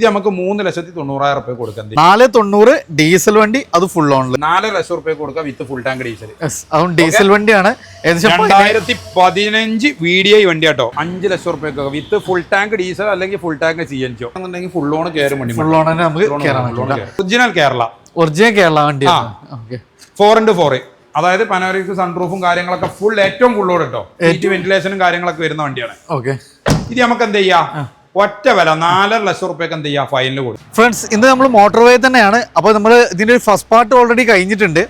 ഇത് നമുക്ക് മൂന്ന് ലക്ഷത്തി തൊണ്ണൂറായിരം റുപ്യ കൊടുക്കാം? നാല് തൊണ്ണൂറ് ഡീസൽ വണ്ടി അത് ഫുൾ ഓണിൽ നാല് ലക്ഷം റുപ്യ കൊടുക്കാം വിത്ത് ഫുൾ ടാങ്ക് ഡീസൽ അതും ഡീസൽ വണ്ടിയാണ്. രണ്ടായിരത്തി പതിനഞ്ച് വി ഡി ഐ വണ്ടി കേട്ടോ അഞ്ച് ലക്ഷം റുപ്യ വിത്ത് ഫുൾ ടാങ്ക് ഡീസൽ അല്ലെങ്കിൽ full tank C N G എന്നുണ്ടെങ്കിൽ ഫുൾ ഓൺ കയറും വണ്ടി ഫുൾ ഓൺ നമുക്ക് ഒറിജിനൽ കേരള. ഒറിജിനൽ കേരള വണ്ടി ഫോർ ഇന്റു ഫോർ അതായത് പനോറിക് സൺറൂഫും കാര്യങ്ങളൊക്കെ ഫുൾ ഏറ്റവും ഫുള്ളോട് കേട്ടോ. വെന്റിലേഷനും കാര്യങ്ങളൊക്കെ വരുന്ന വണ്ടിയാണ്. ഓക്കെ ഇത് നമുക്ക് എന്ത് ചെയ്യാം? ഒറ്റ വില നാലര ലക്ഷം റുപ്യക്ക് എന്ത് ചെയ്യാം? ഫൈനൽ കൊടുക്കും. ഫ്രണ്ട്സ് ഇന്ന് നമ്മൾ മോട്ടോർ വേ തന്നെയാണ്. അപ്പോൾ നമ്മൾ ഇതിന്റെ ഒരു ഫസ്റ്റ് പാർട്ട് ഓൾറെഡി കഴിഞ്ഞിട്ടുണ്ട്.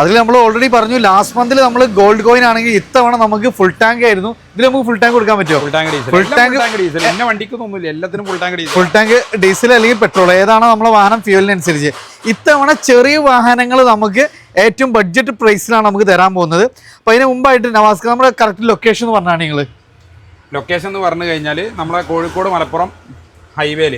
അതിൽ നമ്മൾ ഓൾറെഡി പറഞ്ഞു ലാസ്റ്റ് മന്തിൽ നമ്മൾ ഗോൾഡ് കോയിൻ ആണെങ്കിൽ ഇത്തവണ നമുക്ക് ഫുൾ ടാങ്ക് ആയിരുന്നു. ഇതിൽ നമുക്ക് ഫുൾ ടാങ്ക് കൊടുക്കാൻ പറ്റുമോ? Full tank full tank diesel എന്നെ വണ്ടിക്ക് ഒന്നുമില്ല. എല്ലാത്തിനും full tank diesel full tank diesel അല്ലെങ്കിൽ പെട്രോൾ ഏതാണോ നമ്മുടെ വാഹനം ഫ്യൂവലിനനുസരിച്ച് ഇത്തവണ ചെറിയ വാഹനങ്ങൾ നമുക്ക് ഏറ്റവും ബഡ്ജറ്റ് പ്രൈസിലാണ് നമുക്ക് തരാൻ പോകുന്നത്. അപ്പോൾ അതിന് മുമ്പായിട്ട് നവാസ്ക നമ്മുടെ കറക്റ്റ് ലൊക്കേഷൻ എന്ന് പറഞ്ഞാണ് നിങ്ങൾ ലൊക്കേഷൻ എന്ന് പറഞ്ഞു കഴിഞ്ഞാൽ നമ്മളെ കോഴിക്കോട് മലപ്പുറം ഹൈവേയിൽ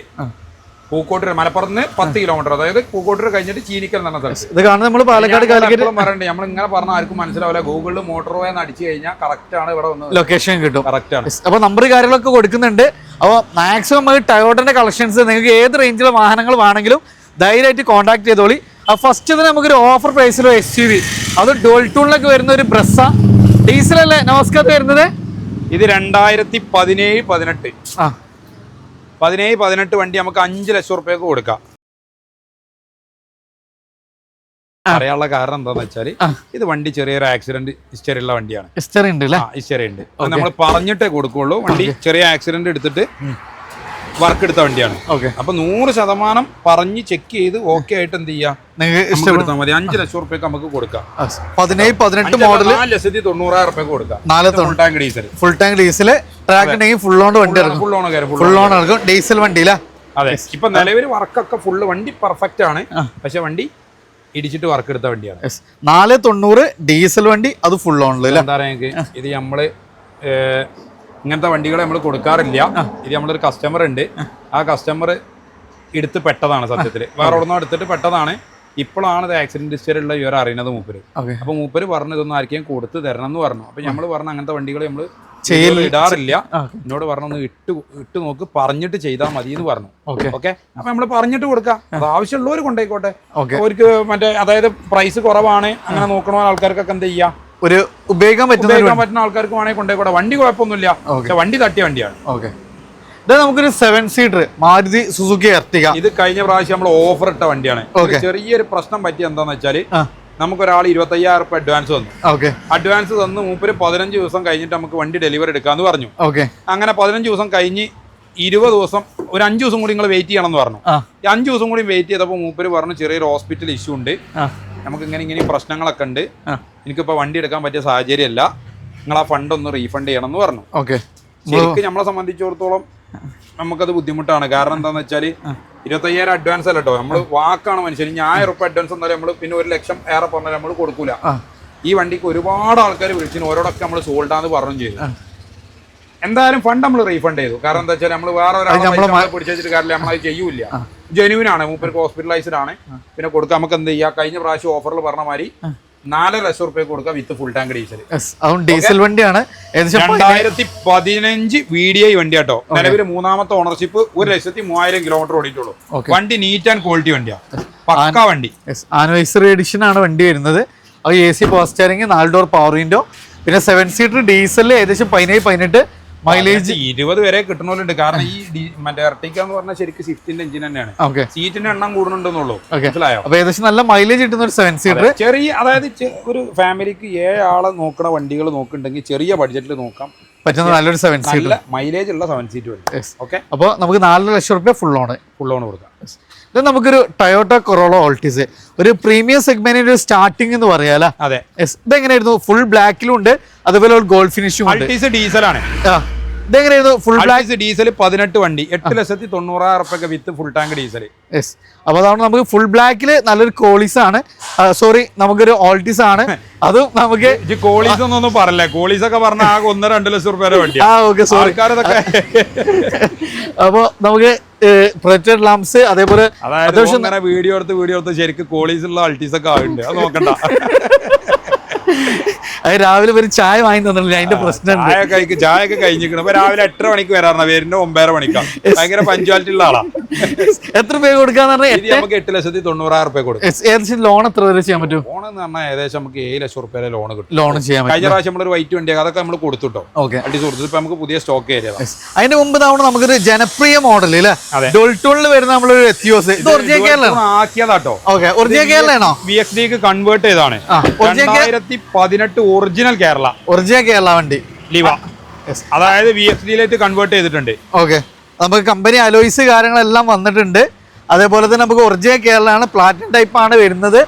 പൂക്കോട്ടൂർ മലപ്പുറത്ത് നിന്ന് പത്ത് കിലോമീറ്റർ അതായത് പൂക്കോട്ടൂർ കഴിഞ്ഞിട്ട് ചീനിക്കൽ എന്ന് പറഞ്ഞ ഇത് കാണുന്നത് നമ്മൾ പാലക്കാട് കാലിക്കറ്റ് പറയണ്ടേ? നമ്മൾ ഇങ്ങനെ പറഞ്ഞാൽ ആർക്കും മനസ്സിലാവില്ല. ഗൂഗിളിൽ മോട്ടോർ വേ എന്ന് അടിച്ചു കഴിഞ്ഞാൽ കറക്റ്റ് ആണ് ഇവിടെ വന്ന് ലൊക്കേഷൻ കിട്ടും. കറക്റ്റ് ആണ്. അപ്പോൾ നമ്പർ കാര്യങ്ങളൊക്കെ കൊടുക്കുന്നുണ്ട്. അപ്പോൾ മാക്സിമം നമുക്ക് ടയോട്ടന്റെ കളക്ഷൻസ് നിങ്ങൾക്ക് ഏത് റേഞ്ചിലെ വാഹനങ്ങൾ വേണമെങ്കിലും ധൈര്യമായിട്ട് കോൺടാക്ട് ചെയ്തോളി. ഫസ്റ്റ് തന്നെ നമുക്കൊരു ഓഫർ പ്രൈസിലോ എസ് യു വി അത് ഡോൾട്ടൂണിലൊക്കെ വരുന്ന ഒരു ബ്രസ്സ ഡീസലല്ലേ നമസ്കാരത്തെ വരുന്നത് ഇത് രണ്ടായിരത്തി പതിനേഴ് പതിനെട്ട്. ആ. പതിനേഴ് പതിനെട്ട് വണ്ടി നമുക്ക് അഞ്ച് ലക്ഷം റുപ്യക്ക് കൊടുക്കാം. അറിയാനുള്ള കാരണം എന്താന്ന് വെച്ചാൽ ഇത് വണ്ടി ചെറിയൊരു ആക്സിഡന്റ് ഹിസ്റ്ററി ഉള്ള വണ്ടിയാണ്. ഹിസ്റ്ററി ഉണ്ട് ഹിസ്റ്ററി ഉണ്ട്. നമ്മൾ പറഞ്ഞിട്ടേ കൊടുക്കുള്ളൂ. വണ്ടി ചെറിയ ആക്സിഡന്റ് എടുത്തിട്ട് വർക്ക് എടുത്ത വണ്ടിയാണ്. ഓക്കെ അപ്പൊ നൂറ് ശതമാനം പറഞ്ഞ് ചെക്ക് ചെയ്ത് ഓക്കെ ആയിട്ട് എന്ത് ചെയ്യാം? മതി. അഞ്ച് ലക്ഷം റുപ്യക്ക് നമുക്ക് കൊടുക്കാം. പതിനേഴ് പതിനെട്ട് മോഡൽ ലക്ഷത്തി തൊണ്ണൂറായിരം റുപ്യക്ക് കൊടുക്കാം. നാല് full tank diesel full tank diesel track ഉണ്ടെങ്കിൽ ഫുൾ ഓൺ വണ്ടി ഫുൾ ഓൺ ഫുൾ ഓൺ ഇറക്കും ഡീസൽ വണ്ടി അല്ലേ അതെ. ഇപ്പൊ നിലവിൽ വർക്കൊക്കെ ഫുള്ള് വണ്ടി പെർഫെക്റ്റ് ആണ്. പക്ഷെ വണ്ടി ഇടിച്ചിട്ട് വർക്ക് എടുത്ത വണ്ടിയാണ്. നാല് തൊണ്ണൂറ് ഡീസൽ വണ്ടി അത് ഫുൾ ഓൺ എന്താ പറയാ ഇത് നമ്മൾ ഇങ്ങനത്തെ വണ്ടികൾ നമ്മൾ കൊടുക്കാറില്ല. ഇത് നമ്മളൊരു കസ്റ്റമർ ഉണ്ട്. ആ. കസ്റ്റമർ എടുത്ത് പെട്ടതാണ് സത്യത്തിൽ വേറെ ഒന്നും എടുത്തിട്ട് പെട്ടതാണ്. ഇപ്പോഴാണ് ഇത് ആക്സിഡന്റ് ഹിസ്റ്ററിയുള്ള വിവരം ഇവർ അറിയുന്നത് മൂപ്പര്. അപ്പൊ മൂപ്പര് പറഞ്ഞു ഇതൊന്നും ആർക്കെയും കൊടുത്ത് തരണം എന്ന് പറഞ്ഞു. അപ്പൊ നമ്മൾ പറഞ്ഞ അങ്ങനത്തെ വണ്ടികൾ നമ്മൾ ഇടാറില്ല. എന്നോട് പറഞ്ഞു ഇട്ടു ഇട്ട് നോക്ക് പറഞ്ഞിട്ട് ചെയ്താൽ മതി എന്ന് പറഞ്ഞു. ഓക്കെ. അപ്പൊ നമ്മൾ പറഞ്ഞിട്ട് കൊടുക്കാം. അത് ആവശ്യമുള്ളവർ കൊണ്ടുപോയിക്കോട്ടെ ഓക്കെ. അവർക്ക് മറ്റേ അതായത് പ്രൈസ് കുറവാണ്. അങ്ങനെ നോക്കണ ആൾക്കാർക്കൊക്കെ എന്ത് ചെയ്യാം? ഒരു ഉപയോഗിക്കാൻ പറ്റുന്ന ഉപയോഗിക്കാൻ പറ്റുന്ന ആൾക്കാർക്ക് വേണമെങ്കിൽ കൊണ്ടുപോയിക്കോട്ടെ വണ്ടി കുഴപ്പമൊന്നുമില്ല. പക്ഷെ വണ്ടി തട്ടിയ വണ്ടിയാണ്. ഓക്കെ ഇത് നമുക്കൊരു seven seater Maruti Suzuki Ertiga ഇത് കഴിഞ്ഞ പ്രാവശ്യം നമ്മൾ ഓഫർ ഇട്ട വണ്ടിയാണ്. ചെറിയൊരു പ്രശ്നം പറ്റി എന്താന്ന് വെച്ചാൽ ഒരാൾ നമുക്കൊരാൾ ഇരുപത്തയ്യായിരം റുപ്യ അഡ്വാൻസ് തന്നു. ഓക്കെ അഡ്വാൻസ് തന്ന് മൂപ്പര് പതിനഞ്ച് ദിവസം കഴിഞ്ഞിട്ട് നമുക്ക് വണ്ടി ഡെലിവറി എടുക്കാന്ന് പറഞ്ഞു. ഓക്കെ അങ്ങനെ പതിനഞ്ച് ദിവസം കഴിഞ്ഞ് ഇരുപത് ദിവസം ഒരു അഞ്ച് ദിവസം കൂടി നിങ്ങൾ വെയിറ്റ് ചെയ്യണം എന്ന് പറഞ്ഞു. അഞ്ചു ദിവസം കൂടി വെയിറ്റ് ചെയ്തപ്പോൾ മൂപ്പര് പറഞ്ഞു ചെറിയൊരു ഹോസ്പിറ്റൽ ഇഷ്യൂ ഉണ്ട്. നമുക്ക് ഇങ്ങനെ ഇങ്ങനെ പ്രശ്നങ്ങളൊക്കെ ഉണ്ട്. എനിക്കിപ്പോ എനിക്കിപ്പോൾ വണ്ടി എടുക്കാൻ പറ്റിയ സാഹചര്യമല്ല. നിങ്ങൾ ആ ഫണ്ട് ഒന്ന് റീഫണ്ട് ചെയ്യണം എന്ന് പറഞ്ഞു. ഓക്കെ. ശരിക്കും നമ്മളെ സംബന്ധിച്ചിടത്തോളം നമുക്കത് ബുദ്ധിമുട്ടാണ്. കാരണം എന്താന്ന് വെച്ചാൽ ഇരുപത്തയ്യായിരം അഡ്വാൻസ് അല്ല കേട്ടോ നമ്മൾ വാക്കാണ് മനുഷ്യൻ ആയിരം റുപ്യ അഡ്വാൻസ് എന്നാലും നമ്മൾ പിന്നെ ഒരു ലക്ഷം ഏറെ പറഞ്ഞാൽ നമ്മൾ കൊടുക്കൂല. ഈ വണ്ടിക്ക് ഒരുപാട് ആൾക്കാർ വിളിച്ചു ഓരോടൊക്കെ നമ്മൾ സോൾഡാന്ന് പറഞ്ഞു ചെയ്തു. എന്തായാലും ഫണ്ട് നമ്മൾ റീഫണ്ട് ചെയ്തു. കാരണം എന്താ വെച്ചാൽ നമ്മൾ വേറെ ഒരാളെ പിടിച്ചു വെച്ചിട്ട് കാര്യമില്ല. നമ്മൾ അത് ചെയ്യൂല ജെന്യൂൻ ആണ്. മൂപ്പർക്ക് ഹോസ്പിറ്റലൈസ്ഡ് ആണ്. പിന്നെ കൊടുക്കുക നമുക്ക് എന്ത് ചെയ്യാം? കഴിഞ്ഞ പ്രാവശ്യം ഓഫറിൽ പറഞ്ഞ മാതിരി നാലര ലക്ഷം റുപ്യ കൊടുക്കുക with full tank diesel diesel വണ്ടിയാണ്. ഏകദേശം രണ്ടായിരത്തി പതിനഞ്ച് വി ഡി ഐ വണ്ടി കേട്ടോ. നിലവിൽ മൂന്നാമത്തെ ഓണർഷിപ്പ് ഒരു ലക്ഷത്തി മൂവായിരം കിലോമീറ്റർ ഓടിയിട്ടുള്ളൂ. വണ്ടി നീറ്റ് ആൻഡ് ക്വാളിറ്റി വണ്ടിയാ. പക്ക വണ്ടി. ആനിവേഴ്സറി എഡിഷൻ ആണ് വണ്ടി വരുന്നത്. അത് എ സി പോസ്റ്റ് നാല് ഡോർ പവർ വിൻഡോ പിന്നെ സെവൻ സീറ്റർ ഡീസൽ ഏകദേശം പതിനേഴ് പതിനെട്ട് മൈലേജ് ഇരുപത് വരെ കിട്ടണോലുണ്ട്. കാരണം ഈ മറ്റേ എർട്ടിക്ക എന്ന് പറഞ്ഞാൽ ശരിക്കും സ്വിഫ്റ്റിന്റെ എഞ്ചിൻ തന്നെയാണ്. ഓക്കെ സീറ്റിന്റെ എണ്ണം കൂടുന്നുണ്ടെന്നുള്ളൂ. മനസ്സിലായോ? അപ്പൊ ഏകദേശം നല്ല മൈലേജ് കിട്ടുന്ന ഒരു സെവൻ സീറ്റർ ചെറിയ അതായത് ഒരു ഫാമിലിക്ക് ഏഴാളെ നോക്കണ വണ്ടികൾ നോക്കുന്നുണ്ടെങ്കിൽ ചെറിയ ബഡ്ജറ്റിൽ നോക്കാം. പറ്റുന്ന നല്ലൊരു സെവൻ സീറ്റ് മൈലേജ് ഉള്ള സെവൻ സീറ്റ് യെസ് ഓക്കെ അപ്പോൾ നമുക്ക് നാല് ലക്ഷം റുപ്യ ഫുൾ ഓൺ ഫുൾ ഓൺ കൊടുക്കാം. ഇത് നമുക്കൊരു ടയോട്ട കൊറോള ഓൾട്ടീസ് ഒരു പ്രീമിയം സെഗ്മെന്റിന്റെ ഒരു സ്റ്റാർട്ടിംഗ് എന്ന് പറയാല അതെ. ഇതെങ്ങനെയായിരുന്നു? ഫുൾ ബ്ലാക്കിലും ഉണ്ട്. അതുപോലെ ഗോൾഡ് ഫിനിഷും ഡീസലാണ് ഇതെങ്ങനെയായിരുന്നു? ഫുൾ ബ്ലാക്ക് ഡീസൽ പതിനെട്ട് വണ്ടി. എട്ട് ലക്ഷത്തി തൊണ്ണൂറായിരം റുപ്യൊക്കെ with full tank diesel yes അപ്പോൾ അതാണ് നമുക്ക് ഫുൾ ബ്ലാക്കിൽ നല്ലൊരു കോളീസ് ആണ്. സോറി നമുക്കൊരു ഓൾട്ടിസ് ആണ്. അതും നമുക്ക് കോളീസ് ഒന്നും പറയല്ലേ കോളീസ് ഒക്കെ പറഞ്ഞ ആകെ ഒന്ന് രണ്ട് ലക്ഷം റുപ്യ വണ്ടി ആ ഓക്കെ സോറി അപ്പോൾ നമുക്ക് പ്രൊജക്റ്റഡ് ലാംസ് അതേപോലെ അതായത് വീഡിയോ എടുത്ത് വീഡിയോ എടുത്ത് ശരിക്കും കോളീസ് ഉള്ള അൾട്ടീസ് ഒക്കെ ആവുന്നുണ്ട് അത് നോക്കണ്ട. അത് രാവിലെ ഒരു ചായ വാങ്ങി തന്നില്ല അതിന്റെ പ്രശ്നം ചായ കഴിക്ക് ചായ ഒക്കെ കഴിഞ്ഞിരിക്കണം. അപ്പൊ രാവിലെ എട്ടര മണിക്ക് വരാറുണ്ട്. വരുന്ന ഒമ്പതര മണിക്കാ. ഭയങ്കര പഞ്ച്വാലിറ്റി ഉള്ള ആളാ. എത്ര രൂപ കൊടുക്കാന്ന് പറഞ്ഞാൽ നമുക്ക് എട്ട് ലക്ഷത്തി തൊണ്ണൂറായിരം റുപ്യ കൊടുക്കും. ഏകദേശം ലോൺ എത്ര വരെ ചെയ്യാൻ പറ്റും? ലോൺ എന്ന് പറഞ്ഞാൽ ഏകദേശം നമുക്ക് ഏഴ് ലക്ഷം റുപ്യ ലോൺ കിട്ടും. ലോൺ ചെയ്യാൻ കഴിഞ്ഞ പ്രാവശ്യം നമ്മളൊരു വൈറ്റ് വണ്ടി അതൊക്കെ നമ്മൾ കൊടുത്തുട്ടോ. ഓക്കെ അടി കൊടുത്തു ഇപ്പൊ നമുക്ക് പുതിയ സ്റ്റോക്ക് ഏരിയ അതിന്റെ മുമ്പ് തവണ നമുക്കൊരു ജനപ്രിയ മോഡൽ അല്ലേ ഡോൾട്ടോണിൽ വരുന്ന നമ്മളൊരു എത്തിയോസ് ഇത് ഒറിജിനൽ കേരള ആക്കിയതാട്ടോ. ഓക്കെ ഒറിജിനൽ കേരളയാണോ വി എക്സ് ഡിക്ക് കൺവേർട്ട് ചെയ്താണ് രണ്ടായിരത്തി പതിനെട്ട് ഒറിജിനൽ കേരള. ഒറിജിനൽ കേരള വണ്ടി. ലിവ അതായത് വി എസ് ഡിയിലേക്ക് കൺവേർട്ട് ചെയ്തിട്ടുണ്ട്. ഓക്കെ നമുക്ക് കമ്പനി അലോയ്സ് കാര്യങ്ങളെല്ലാം വന്നിട്ടുണ്ട്. അതേപോലെ തന്നെ നമുക്ക് ഒറിജിനൽ കേരളമാണ് പ്ലാറ്റിനം ടൈപ്പ് ആണ് വരുന്നത്.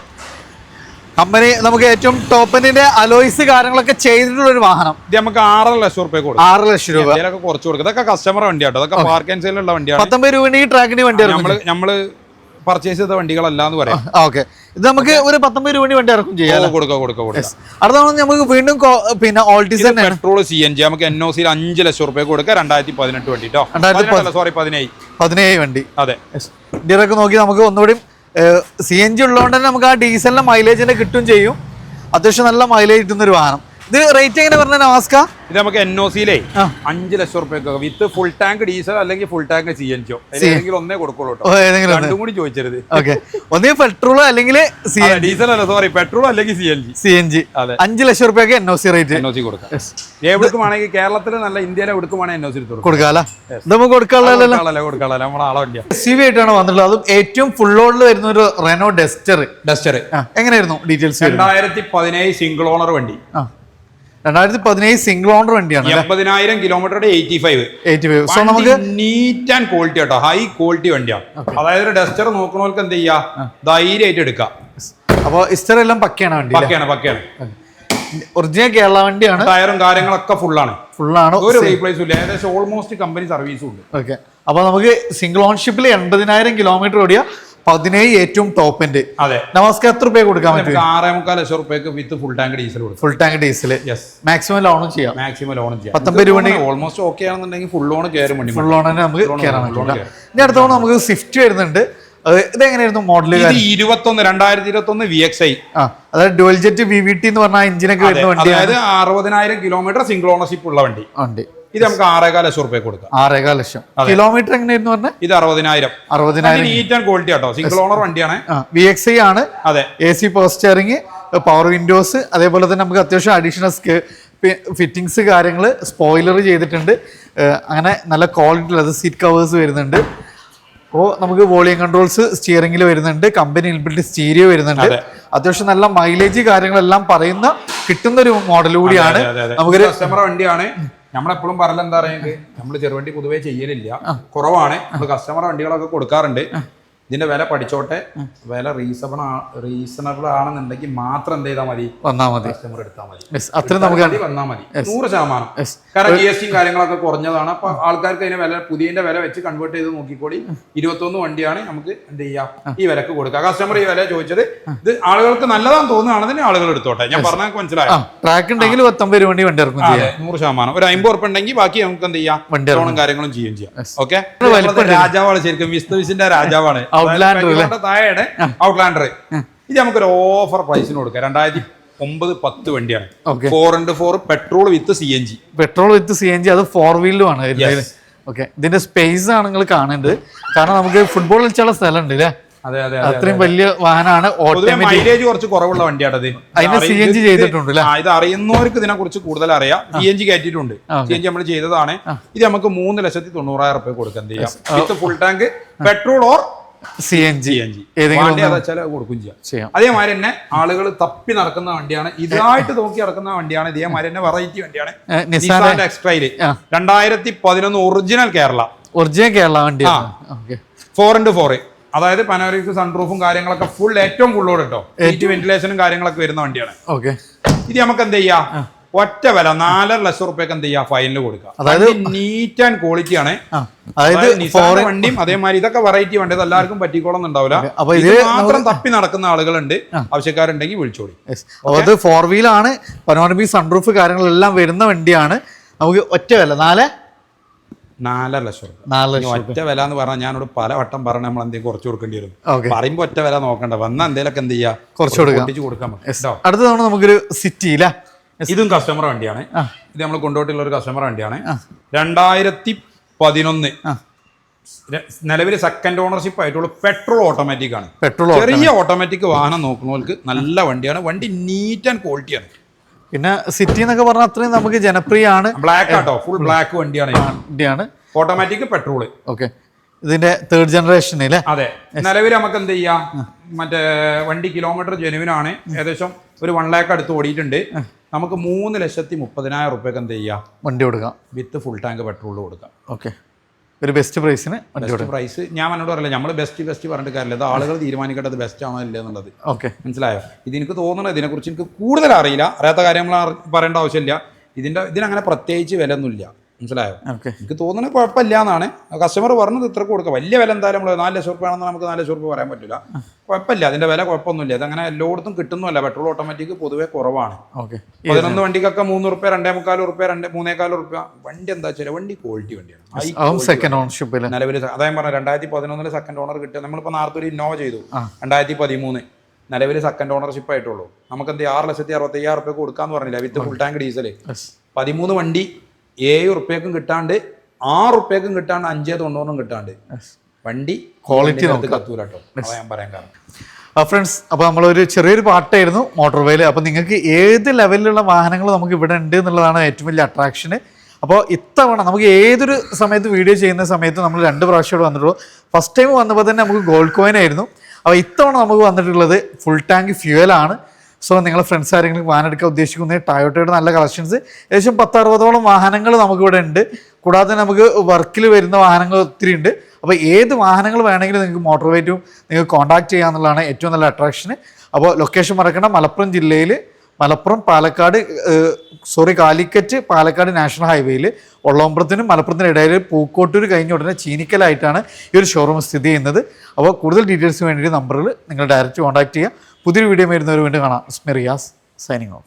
കമ്പനി നമുക്ക് ഏറ്റവും ടോപ്പനിന്റെ അലോയ്സ് കാര്യങ്ങളൊക്കെ ചെയ്തിട്ടുള്ള ഒരു വാഹനം. ഇത് നമുക്ക് ആറര ലക്ഷം രൂപ കൊടുക്കും. ആറ് ലക്ഷം രൂപ. കുറച്ച് കൊടുക്കും. ഇതൊക്കെ കസ്റ്റമർ വണ്ടിയാട്ടോ. അതൊക്കെ പാർക്ക് ആൻഡ് സെയിലുള്ള വണ്ടിയാണ്. പത്തൊമ്പത് രൂപ ട്രാക്കിന് വണ്ടിയാണ് നമ്മൾ നമ്മൾ പർച്ചേസ് ചെയ്ത വണ്ടികളല്ല എന്ന് പറയാം ഓക്കെ ഇത് നമുക്ക് ഒരു പത്തൊമ്പത് രൂപ വണ്ടി ഇറക്കും ചെയ്യാം കൊടുക്കാം കൊടുക്കാം കൊടുക്കാം. അടുത്ത നമുക്ക് വീണ്ടും പിന്നെ Altis petrol C N G നമുക്ക് എൻ ഒ സിയിൽ അഞ്ച് ലക്ഷം റുപ്യ കൊടുക്കുക രണ്ടായിരത്തി പതിനെട്ട് വണ്ടി കേട്ടോ സോറി പതിനേഴ്. പതിനേഴ് വണ്ടി. അതെ. ഇന്ത്യയിലൊക്കെ നോക്കി നമുക്ക് ഒന്നുകൂടി സി എൻ ജി ഉള്ളതുകൊണ്ട് തന്നെ നമുക്ക് ആ ഡീസലിന്റെ മൈലേജിന്റെ കിട്ടും ചെയ്യും. അത്യാവശ്യം നല്ല മൈലേജ് കിട്ടുന്ന ഒരു വാഹനം. ഇത് റേറ്റ് എങ്ങനെ പറഞ്ഞ നമസ്ക ഇത് നമുക്ക് എൻ ഒ സിയിലേ. അഞ്ച് ലക്ഷം റുപ്യ വിത്ത് ഫുൾ ടാങ്ക് ഡീസൽ അല്ലെങ്കിൽ ഫുൾ ടാങ്ക് സി. എൻ ജിയോ ഏതെങ്കിലും ഒന്നേ കൊടുക്കുള്ളൂ കേട്ടോ രണ്ടും കൂടി ചോദിച്ചരുത്. ഓക്കെ. ഒന്നേ പെട്രോൾ അല്ലെങ്കിൽ സി ഡീസൽ അല്ല സോറി പെട്രോൾ അല്ലെങ്കിൽ C N G C N G അതെ. അഞ്ച് ലക്ഷം റുപ്യൊക്കെ N O C rate N O C കൊടുക്കാം. എവിടുക്കുവാണെങ്കിൽ കേരളത്തിൽ നല്ല ഇന്ത്യയിലെ എടുക്കുവാണെങ്കിൽ എൻ ഒ സി എടുത്ത് കൊടുക്കാം. കൊടുക്കാം അല്ല നമുക്ക് കൊടുക്കാനുള്ള നമ്മളെ ആളെ വണ്ടിയാ സി വി ആയിട്ടാണ് വന്നിട്ടുള്ളത്. അതും ഏറ്റവും ഫുൾ ഓണിൽ വരുന്ന ഒരു റെനോ ഡെസ്റ്റർ ഡസ്റ്റർ എങ്ങനെയായിരുന്നു ഡീറ്റെയിൽസ് രണ്ടായിരത്തി പതിനേഴ് സിംഗിൾ ഓണർ വണ്ടി. ആ. രണ്ടായിരത്തി പതിനേഴ് സിംഗിൾ ഓണർ വണ്ടിയാണ് എൺപതിനായിരം കിലോമീറ്ററുടെ eighty five eighty five so നമുക്ക് നീറ്റ് ആൻഡ് ക്വാളിറ്റി കേട്ടോ. ഹൈ ക്വാളിറ്റി വണ്ടിയാണ്. അതായത് ഒരു ഡസ്റ്റർ നോക്കണവർക്ക് എന്ത് ചെയ്യാ? ധൈര്യമായിട്ട് എടുക്കാം. അപ്പോൾ ഇസ്റ്റർ എല്ലാം പക്കയാണ് വണ്ടി പക്കയാണ് പക്കയാണ്. ഒറിജിനൽ കേരള വണ്ടിയാണ്. ടയറും കാര്യങ്ങളൊക്കെ ഫുള്ളാണ് ഫുള്ളാണ് ഒരു റീപ്ലേസും ഇല്ല. ഏകദേശം ഓൾമോസ്റ്റ് കമ്പനി സർവീസും ഉണ്ട്. ഓക്കെ അപ്പോൾ നമുക്ക് സിംഗിൾ ഓൺഷിപ്പിൽ എൺപതിനായിരം കിലോമീറ്റർ ഓടിയ പതിനേഴ് ഏറ്റവും ടോപ്പിന്റെ. അതെ. നമുക്ക് എത്ര രൂപ കൊടുക്കാൻ പറ്റും? ആറേ മുക്കാൽ ലക്ഷം റുപ്യക്ക് വിത്ത് ഫുൾ ടാങ്ക് ഡീസൽ കൊടുക്കും. Full tank diesel yes maximum ലോണും ചെയ്യാം. മാക്സിമം ലോണും ചെയ്യാം. പത്തൊമ്പത് രൂപ ഓൾമോസ്റ്റ് ഓക്കെ ആണെന്നുണ്ടെങ്കിൽ ഫുൾ ലോൺ കയറും വണ്ടി ഫുൾ ലോൺ തന്നെ നമുക്ക് കയറാൻ പറ്റില്ല ഇനി അടുത്ത തവണ നമുക്ക് സ്വിഫ്റ്റ് വരുന്നുണ്ട്. ഇതെങ്ങനെയായിരുന്നു മോഡൽ ഇരുപത്തൊന്ന് രണ്ടായിരത്തി ഇരുപത്തൊന്ന് വി എക്സ് ഐ അതായത് dual jet V V T എന്ന് പറഞ്ഞ എഞ്ചിനൊക്കെ വരുന്ന വണ്ടി അതായത് അറുപതിനായിരം കിലോമീറ്റർ സിംഗിൾ ഓണർഷിപ്പ് ഉള്ള വണ്ടി. വണ്ടി ഇത് നമുക്ക് ആറേകാൽ ലക്ഷം റുപ്യ കൊടുക്കാം. ആറേകാൽ ലക്ഷം. കിലോമീറ്റർ എങ്ങനെയായിരുന്നു പറഞ്ഞത് ഇത് അറുപതിനായിരം. അറുപതിനായിരം. Neat and quality auto single owner വണ്ടിയാണ്. വി എക്സ് ഐ ആണ്. അതെ. A C power steering power windows അതേപോലെ തന്നെ നമുക്ക് അത്യാവശ്യം അഡീഷണൽ ഫിറ്റിങ്സ് കാര്യങ്ങൾ സ്പോയിലർ ചെയ്തിട്ടുണ്ട്. അങ്ങനെ നല്ല ക്വാളിറ്റി ഉള്ളത് സീറ്റ് കവേഴ്സ് വരുന്നുണ്ട്. അപ്പോൾ നമുക്ക് വോളിയം കൺട്രോൾസ് സ്റ്റിയറിംഗിൽ വരുന്നുണ്ട്. കമ്പനി ഇൻബിൽഡ് സ്റ്റീരിയോ വരുന്നുണ്ട്. അത്യാവശ്യം നല്ല മൈലേജ് കാര്യങ്ങളെല്ലാം പറയുന്ന കിട്ടുന്ന ഒരു മോഡൽ കൂടിയാണ്. നമുക്കൊരു കസ്റ്റമർ വണ്ടിയാണ്. നമ്മളെപ്പോഴും പറയലെന്താ പറയുക നമ്മൾ ചെറുവണ്ടി പൊതുവേ ചെയ്യലില്ല. കുറവാണ്. നമ്മൾ കസ്റ്റമർ വണ്ടികളൊക്കെ കൊടുക്കാറുണ്ട്. ഇതിന്റെ വില പഠിച്ചോട്ടെ. വില റീസണബിൾ റീസണബിൾ ആണെന്നുണ്ടെങ്കിൽ മാത്രം എന്ത് ചെയ്താൽ മതി? വന്നാൽ മതി. കസ്റ്റമർ എടുത്താൽ മതി. യെസ് അത്രയും നമുക്ക് വന്നാൽ മതി. നൂറ് ശതമാനം. കാരണം ജി എസ് ടിയും കാര്യങ്ങളൊക്കെ കുറഞ്ഞതാണ്. അപ്പൊ ആൾക്കാർക്ക് അതിന്റെ വില പുതിയതിന്റെ വില വെച്ച് കൺവേർട്ട് ചെയ്ത് നോക്കിക്കോളി. ഇരുപത്തൊന്ന് വണ്ടിയാണ് നമുക്ക് എന്ത് ചെയ്യാം? ഈ വിലക്ക് കൊടുക്കാം. കസ്റ്റമർ ഈ വില ചോദിച്ചത് ഇത് ആളുകൾക്ക് നല്ലതാന്ന് തോന്നുകയാണെന്ന് ആളുകൾ എടുത്തോട്ടെ. ഞാൻ പറഞ്ഞാൽ മനസ്സിലായോ? ട്രാക്ക് ഉണ്ടെങ്കിൽ പത്തൊമ്പത് വണ്ടി വണ്ടി ഇറക്കും നൂറ് ശതമാനം. ഒരു അമ്പത് ഉറപ്പ് ഉണ്ടെങ്കിൽ ബാക്കി നമുക്ക് എന്ത് ചെയ്യാം? വണ്ടി ലോണും കാര്യങ്ങളും ചെയ്യുകയും ചെയ്യാം. ഓക്കെ രാജാവാണ് ശരിക്കും. വിസ്തവിസിന്റെ രാജാവാണ്? താഴെയുടെ ഔട്ട്ലാൻഡർ ഇത് നമുക്കൊരു ഓഫർ പ്രൈസിന് കൊടുക്കാം. രണ്ടായിരത്തി ഒമ്പത് പത്ത് വണ്ടിയാണ്. Four into four petrol with C N G petrol with C N G അത് ഫോർ വീലും ആണ് ഓക്കെ ഇതിന്റെ സ്പേസ് ആണ് നിങ്ങൾ കാണേണ്ടത്. കാരണം നമുക്ക് ഫുട്ബോൾ കളിച്ചുള്ള സ്ഥലം ഉണ്ട് അല്ലേ? അതെ അതെ അത്രയും വലിയ വാഹനമാണ് മൈലേജ് കുറച്ച് കുറവുള്ള വണ്ടിയാണത് അതിന് സി എൻ ജി ചെയ്തിട്ടുണ്ട് ഇത് അറിയുന്നവർക്ക് ഇതിനെ കുറിച്ച് കൂടുതൽ അറിയാം. സി എൻ ജി കയറ്റിയിട്ടുണ്ട്. സി എൻ ജി നമ്മൾ ചെയ്തതാണ്. ഇത് നമുക്ക് മൂന്ന് ലക്ഷത്തി തൊണ്ണൂറായിരം റുപ്യ കൊടുക്കാൻ ചെയ്യാം? With full tank petrol or C N G G ഏതെങ്കിലും വണ്ടി കൊടുക്കും ചെയ്യാം. ചെയ്യാം. അതേമാതിരി തന്നെ ആളുകൾ തപ്പി നടക്കുന്ന വണ്ടിയാണ്. ഇതായിട്ട് നോക്കി നടക്കുന്ന വണ്ടിയാണ്. ഇതേമാതിരി തന്നെ വെറൈറ്റി വണ്ടിയാണ്. ഏ, നിസാന്റെ ആ. രണ്ടായിരത്തി പതിനൊന്ന് ഒറിജിനൽ കേരള ഒറിജിനൽ കേരള വണ്ടി ഓക്കെ ഫോർ ഇന്റു ഫോർ അതായത് പനോരിക്സ് സൺറൂഫും കാര്യങ്ങളൊക്കെ ഫുൾ ഏറ്റവും ഫുള്ളോട് കേട്ടോ വെന്റിലേഷനും കാര്യങ്ങളൊക്കെ വരുന്ന വണ്ടിയാണ്. ഓക്കെ ഇത് നമുക്ക് എന്ത് ചെയ്യാം? ഒറ്റ വില നാലര ലക്ഷം റുപ്യക്ക് എന്ത് ചെയ്യാം? ഫൈനൽ കൊടുക്കാം അതായത് നീറ്റ് ആൻഡ് ക്വാളിറ്റി ആണ്. അതായത് വണ്ടിയും അതേമാതിരി ഇതൊക്കെ വെറൈറ്റി വണ്ടി എല്ലാവർക്കും പറ്റിക്കോളം ഉണ്ടാവില്ല അപ്പൊ ഇത് മാത്രം തപ്പി നടക്കുന്ന ആളുകളുണ്ട്. ആവശ്യക്കാരുണ്ടെങ്കിൽ വിളിച്ചോളി. അത് ഫോർ വീലാണ് പനോർമി സൺറൂഫ് കാര്യങ്ങളെല്ലാം വരുന്ന വണ്ടിയാണ്. നമുക്ക് ഒറ്റ വില നാല്? നാലര ലക്ഷം റുപ്യ. ഒറ്റ വില എന്ന് പറഞ്ഞാൽ ഞാനോട് പല വട്ടം പറഞ്ഞ നമ്മൾ എന്തെങ്കിലും കുറച്ച് കൊടുക്കേണ്ടി വരും. പറയുമ്പോൾ പറയുമ്പോ ഒറ്റ വില നോക്കണ്ട. വന്ന എന്തേലൊക്കെ എന്ത് ചെയ്യാ? കുറച്ച് കൊടുക്കാം. അടുത്ത തവണ നമുക്കൊരു സിറ്റി അല്ലേ ഇതും കസ്റ്റമർ വണ്ടിയാണ്. ഇത് നമ്മൾ കൊണ്ടുപോയിട്ടുള്ള ഒരു കസ്റ്റമർ വണ്ടിയാണ്. രണ്ടായിരത്തി പതിനൊന്ന് നിലവിൽ സെക്കൻഡ് ഓണർഷിപ്പ് ആയിട്ടുള്ള പെട്രോൾ ഓട്ടോമാറ്റിക് ആണ്. പെട്രോൾ ചെറിയ ഓട്ടോമാറ്റിക് വാഹനം നോക്കുന്നവർക്ക് നല്ല വണ്ടിയാണ്. വണ്ടി നീറ്റ് ആൻഡ് ക്വാളിറ്റിയാണ് പിന്നെ സിറ്റി എന്നൊക്കെ പറഞ്ഞാൽ അത്രയും നമുക്ക് ജനപ്രിയമാണ്. ബ്ലാക്ക് ആട്ടോ. ഫുൾ ബ്ലാക്ക് വണ്ടിയാണ്. വണ്ടിയാണ്. ഓട്ടോമാറ്റിക് പെട്രോൾ ഓക്കെ ഇതിന്റെ തേർഡ് ജനറേഷൻ അല്ലേ അതെ. നിലവിൽ നമുക്ക് എന്ത് ചെയ്യാം? മറ്റേ വണ്ടി കിലോമീറ്റർ ജെനുവിനാണ് ഏകദേശം ഒരു വൺ ലാക്ക് അടുത്ത് ഓടിയിട്ടുണ്ട്. നമുക്ക് മൂന്ന് ലക്ഷത്തി മുപ്പതിനായിരം റുപ്യക്ക് എന്ത് ചെയ്യാം? വണ്ടി കൊടുക്കാം. വിത്ത് ഫുൾ ടാങ്ക് പെട്രോൾ കൊടുക്കാം. ഓക്കെ ഒരു ബെസ്റ്റ് പ്രൈസിന് ബെസ്റ്റ് പ്രൈസ് ഞാൻ എന്നോട് പറയില്ല നമ്മൾ ബെസ്റ്റ് ബെസ്റ്റ് പറഞ്ഞിട്ട് കാര്യമില്ല. അത് ആളുകൾ തീരുമാനിക്കട്ടെ അത് ബെസ്റ്റ് ആണോ ഇല്ല എന്നുള്ളത്. ഓക്കെ മനസ്സിലായോ? ഇത് എനിക്ക് തോന്നുന്നത് ഇതിനെക്കുറിച്ച് എനിക്ക് കൂടുതൽ അറിയില്ല. അറിയാത്ത കാര്യങ്ങൾ പറയേണ്ട ആവശ്യമില്ല. ഇതിന്റെ ഇതിനങ്ങനെ പ്രത്യേകിച്ച് വില ഒന്നുമില്ല മനസ്സിലായോ? എനിക്ക് തോന്നുന്നത് കുഴപ്പമില്ല എന്നാണ് കസ്റ്റമർ പറഞ്ഞത് ഇത്ര കൊടുക്കുക വലിയ വില എന്തായാലും നമ്മൾ നാല് ലക്ഷം റുപ്യ ആണെന്ന് നമുക്ക് നാല് ലക്ഷം റുപ്യ പറയാൻ പറ്റില്ല. കുഴപ്പമില്ല. അതിന്റെ വില കുഴപ്പമൊന്നുമില്ല. അതങ്ങനെ എല്ലായിടത്തും കിട്ടുന്നതല്ല പെട്രോൾ ഓട്ടോമാറ്റിക് പൊതുവേ കുറവാണ്. പതിനൊന്ന് വണ്ടിക്കൊക്കെ മൂന്ന് റുപ്യ രണ്ടേ മുക്കാൽ റുപ്യ രണ്ട് മൂന്നേക്കാൽ റുപ്യ. വണ്ടി എന്താ വെച്ചാൽ വണ്ടി ക്വാളിറ്റി വണ്ടിയാണ്. നിലവിൽ അതായത് പറഞ്ഞ രണ്ടായിരത്തി പതിനൊന്നിൽ സെക്കൻഡ് ഓണർ കിട്ടിയ നമ്മളിപ്പോൾ നേരത്തെ ഒരു ഇന്നോവ ചെയ്തു. രണ്ടായിരത്തി പതിമൂന്ന് നിലവിൽ സെക്കൻഡ് ഓണർഷിപ്പ് ആയിട്ടുള്ളൂ. നമുക്ക് എന്ത് ആറ് ലക്ഷത്തി അറുപത്തി അയ്യായിരം റുപ്യ കൊടുക്കാന്ന് പറഞ്ഞില്ല? വിത്ത് ഫുൾ ടാങ്ക് ഡീസൽ പതിമൂന്ന് വണ്ടി ഏഴ് ഉറുപ്പ്യക്കും കിട്ടാണ്ട് ആറ് ഉറുപ്പ്യക്കും കിട്ടാണ്ട് അഞ്ചേ തൊണ്ണൂറിനും കിട്ടാണ്ട്. വണ്ടി ക്വാളിറ്റി വണ്ടിക്കകത്ത് കത്തൂല കേട്ടോ അതാ ഞാൻ പറയാൻ കാരണം. ഫ്രണ്ട്സ് അപ്പോൾ നമ്മളൊരു ചെറിയൊരു പാട്ടായിരുന്നു മോട്ടോർ വേയിൽ അപ്പോൾ നിങ്ങൾക്ക് ഏത് ലെവലിലുള്ള വാഹനങ്ങൾ നമുക്ക് ഇവിടെ ഉണ്ട് എന്നുള്ളതാണ് ഏറ്റവും വലിയ അട്രാക്ഷന് അപ്പോൾ ഇത്തവണ നമുക്ക് ഏതൊരു സമയത്ത് വീഡിയോ ചെയ്യുന്ന സമയത്ത് നമ്മൾ രണ്ട് പ്രാവശ്യം ഇവിടെ വന്നിട്ടുള്ളൂ. ഫസ്റ്റ് ടൈം വന്നപ്പോൾ തന്നെ നമുക്ക് ഗോൾഡ് കോയിൻ ആയിരുന്നു. അപ്പോൾ ഇത്തവണ നമുക്ക് വന്നിട്ടുള്ളത് ഫുൾ ടാങ്ക് ഫ്യൂവലാണ് സോ നിങ്ങളെ ഫ്രണ്ട്സ് ആരെങ്കിലും വാഹനം എടുക്കാൻ ഉദ്ദേശിക്കുന്നത് ടയോട്ടയുടെ നല്ല കളക്ഷൻസ് ഏകദേശം പത്തറുപതോളം വാഹനങ്ങൾ നമുക്കിവിടെ ഉണ്ട്. കൂടാതെ നമുക്ക് വർക്കിൽ വരുന്ന വാഹനങ്ങൾ ഒത്തിരി ഉണ്ട്. അപ്പോൾ ഏത് വാഹനങ്ങൾ വേണമെങ്കിലും നിങ്ങൾക്ക് മോട്ടോർ വേറ്റും നിങ്ങൾക്ക് കോൺടാക്ട് ചെയ്യാമെന്നുള്ളതാണ് ഏറ്റവും നല്ല അട്രാക്ഷന് അപ്പോൾ ലൊക്കേഷൻ മറക്കണം മലപ്പുറം ജില്ലയിൽ മലപ്പുറം പാലക്കാട് സോറി കാലിക്കറ്റ് പാലക്കാട് നാഷണൽ ഹൈവേയിൽ ഒള്ളോമ്പ്രത്തിനും മലപ്പുറത്തിനും ഇടയിൽ പൂക്കോട്ടൂർ കഴിഞ്ഞ ഉടനെ ചീനിക്കലായിട്ടാണ് ഈ ഒരു ഷോറൂം സ്ഥിതി ചെയ്യുന്നത്. അപ്പോൾ കൂടുതൽ ഡീറ്റെയിൽസിന് വേണ്ടിയിട്ട് നമ്പറിൽ നിങ്ങൾ ഡയറക്റ്റ് കോൺടാക്ട് ചെയ്യുക പുതിയൊരു വീഡിയോ വരുന്നവർ വീണ്ടും കാണാം. സ്മെറിയാസ് സൈനിങ് ഓഫ്